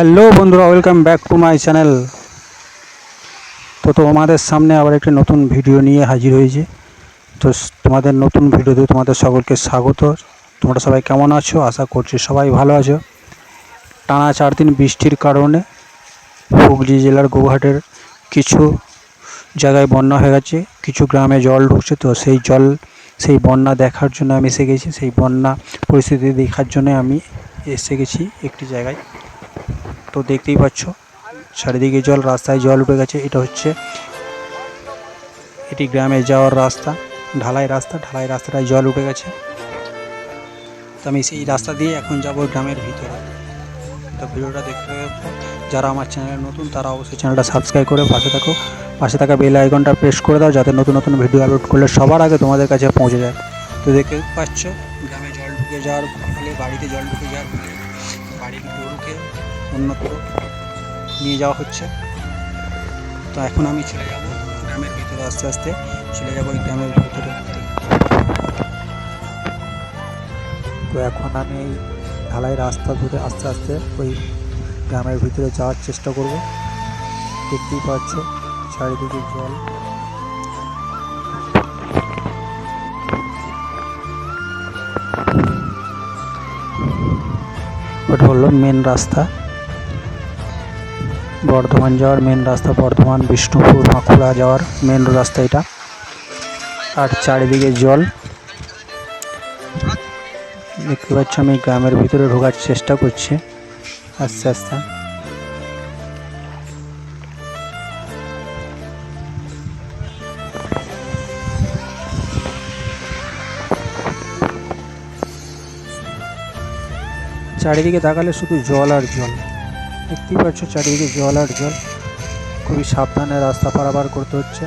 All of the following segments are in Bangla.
হ্যালো বন্ধুরা, welcome back to my channel. তো তোমাদের সামনে আবার একটি নতুন ভিডিও নিয়ে হাজির হয়েছে। তো তোমাদের নতুন ভিডিওতে তোমাদের সকলকে স্বাগত। তোমরা সবাই কেমন আছো? আশা করছি সবাই ভালো আছো। টানা চার দিন বৃষ্টির কারণে হুগলি জেলার গোঘাটের কিছু জায়গায় বন্যা হয়ে গেছে, কিছু গ্রামে জল ঢুকছে। তো সেই জল, সেই বন্যা দেখার জন্য আমি এসে গেছি। সেই বন্যা পরিস্থিতি দেখার জন্য আমি এসে গেছি একটি জায়গায়। তো দেখতেই পাচ্ছ, চারিদিকে জল, রাস্তায় জল উঠে গেছে। এটা হচ্ছে এটি গ্রামে যাওয়ার রাস্তা, ঢালাই রাস্তা। ঢালাই রাস্তাটায় জল উঠে গেছে। তো আমি সেই রাস্তা দিয়ে এখন যাব গ্রামের ভিতরে। তো ভিডিওটা দেখতে যারা আমার চ্যানেলে নতুন, তারা অবশ্যই চ্যানেলটা সাবস্ক্রাইব করে পাশে থাকো। পাশে থাকা বেল আইকনটা প্রেস করে দাও, যাতে নতুন নতুন ভিডিও আপলোড করলে সবার আগে তোমাদের কাছে পৌঁছে যায়। তো দেখতে পাচ্ছ, গ্রামে জল ঢুকে যাওয়ার ফলে বাড়িতে জল ঢুকে যাওয়ার ফলে বাড়ির গরুকে অন্যত্র নিয়ে যাওয়া হচ্ছে। তো এখন আমি চলে যাব গ্রামের ভিতরে আস্তে আস্তে। চলে যাব এই গ্রামের ভিতরে। তো এখন আমি এই ঢালাই রাস্তা ধরে আস্তে আস্তে ওই গ্রামের ভিতরে যাওয়ার চেষ্টা করব। দেখতেই পাচ্ছ, চারিদিকে জল। ওটা হলো মেন রাস্তা। বর্ধমান যাওয়ার মেন রাস্তা বর্ধমান, বিষ্ণুপুর, বাঁকুড়া যাওয়ার মেন রাস্তা এটা। আর চারিদিকে জল। দেখতে পাচ্ছ আমি গ্রামের ভিতরে ঢোকার চেষ্টা করছি। আস্তে আস্তে। চারিদিকে তাকালে শুধু জল আর জল। দেখতেই পাচ্ছ চারিদিকে জল আর জল। খুবই সাবধানে রাস্তা পারাপার করতে হচ্ছে।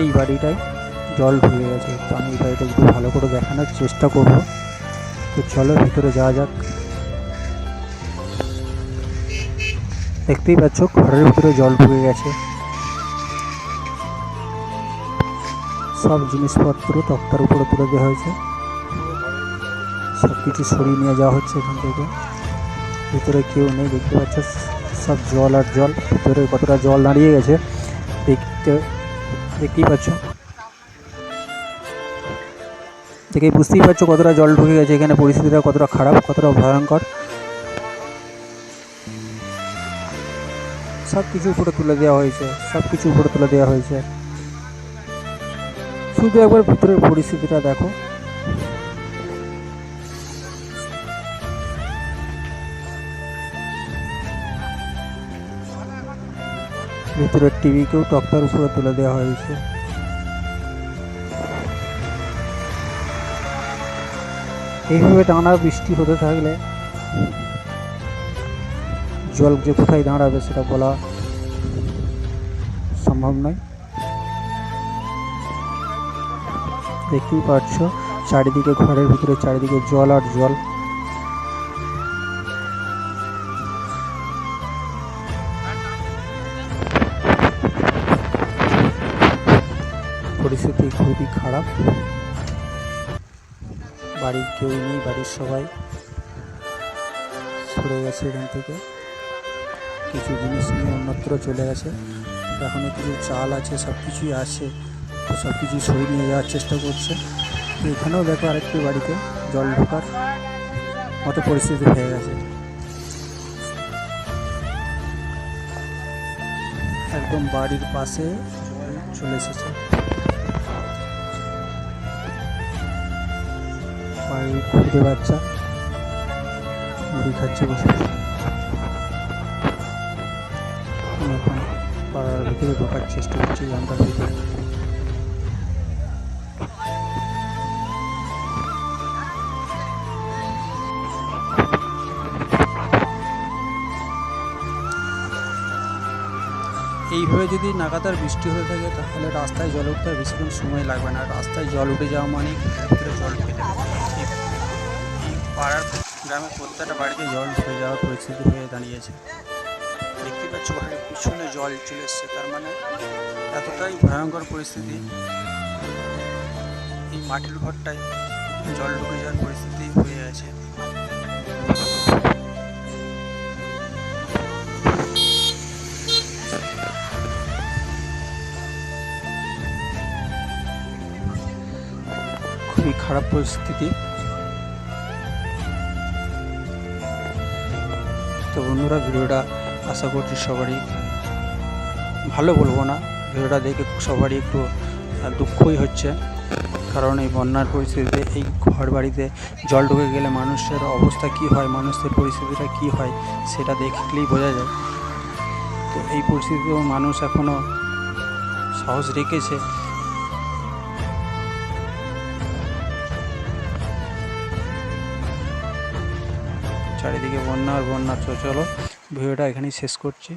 এই বাড়িটায় জল ঢুকে গেছে। তো আমি এই বাড়িটা একটু ভালো করে দেখানোর চেষ্টা করব, তো চলো ভিতরে যাওয়া যাক। দেখতেই পাচ্ছ ঘরের ভিতরে জল ঢুকে গেছে। সব জিনিসপত্র তক্তার উপরে তুলে দেওয়া হয়েছে। সব কিছু সরিয়ে নিয়ে যাওয়া হচ্ছে এখান থেকে। ভিতরে কেউ নেই, দেখতে পাচ্ছ, সব জল আর জল। ভিতরে কতটা জল দাঁড়িয়ে গেছে, দেখতে দেখতেই পাচ্ছ। দেখে বুঝতেই পারছ কতটা জল ঢুকে গেছে এখানে, পরিস্থিতিটা কতটা খারাপ, কতটা ভয়ঙ্কর। সব কিছু উপরে তুলে দেওয়া হয়েছে সব কিছু উপরে তুলে দেওয়া হয়েছে। শুধু একবার ভিতরের পরিস্থিতিটা দেখো। ভিতরের টিভিকেও তক্তার উপরে তুলে দেওয়া হয়েছে। এইভাবে টানা বৃষ্টি হতে থাকলে জল যে কোথায় দাঁড়াবে সেটা বলা সম্ভব নয়। দেখতেই পাচ্ছ, চারিদিকে ঘরের ভিতরে চারিদিকে জল আর জল। পরিস্থিতি খুবই খারাপ। বাড়ির কেউ নেই, বাড়ির সবাই সরে গেছে এখান থেকে। কিছু জিনিস নিয়ে অন্যত্র চলে গেছে। এখনও কিছু চাল আছে সব কিছুই আছে। সব কিছু সরিয়ে নিয়ে যাওয়ার চেষ্টা করছে। তো এখানেও দেখো আরেকটি বাড়িতে জল ঢোকার মতো পরিস্থিতি হয়ে গেছে। একদম বাড়ির পাশে চলে এসেছে। বাড়ির খুঁজে বাচ্চা। মুড়ি খাচ্ছে বসে। এখন পাড়ার ভিতরে ঢোকার চেষ্টা করছি গ্রামটার ভিতরে এইভাবে যদি নাগাতার বৃষ্টি হয়ে থাকে, তাহলে রাস্তায় জল উঠতে বেশিক্ষণ সময় লাগবে না। রাস্তায় জল উঠে যাওয়া মানে ভিতরে জল ঢুকে গ্রামের প্রত্যেকটা বাড়িতে জল সরে যাওয়ার পরিস্থিতি হয়ে দাঁড়িয়েছে। দেখতে পাচ্ছ বাড়ির পিছনে জল চলে এসছে, তার মানে এতটাই ভয়ঙ্কর পরিস্থিতি। এই মাটির ঘরটায় জল ঢুকে যাওয়ার পরিস্থিতি হয়ে গেছে খুবই খারাপ পরিস্থিতি। তো বন্ধুরা ভিডিওটা আশা করছি সবারই ভালো বলব না, ভিডিওটা দেখে সবারই একটু দুঃখই হচ্ছে। কারণ এই বন্যার পরিস্থিতিতে, এই ঘর বাড়িতে জল ঢুকে গেলে মানুষের অবস্থা কি হয়, মানুষের পরিস্থিতিটা কি হয়, সেটা দেখলেই বোঝা যায়। তো এই পরিস্থিতিতেও মানুষ এখনও সাহস রেখেছে চারিদিকে বন্যা আর বন্যা। চলো ভিডিওটা এখানেই শেষ করছি।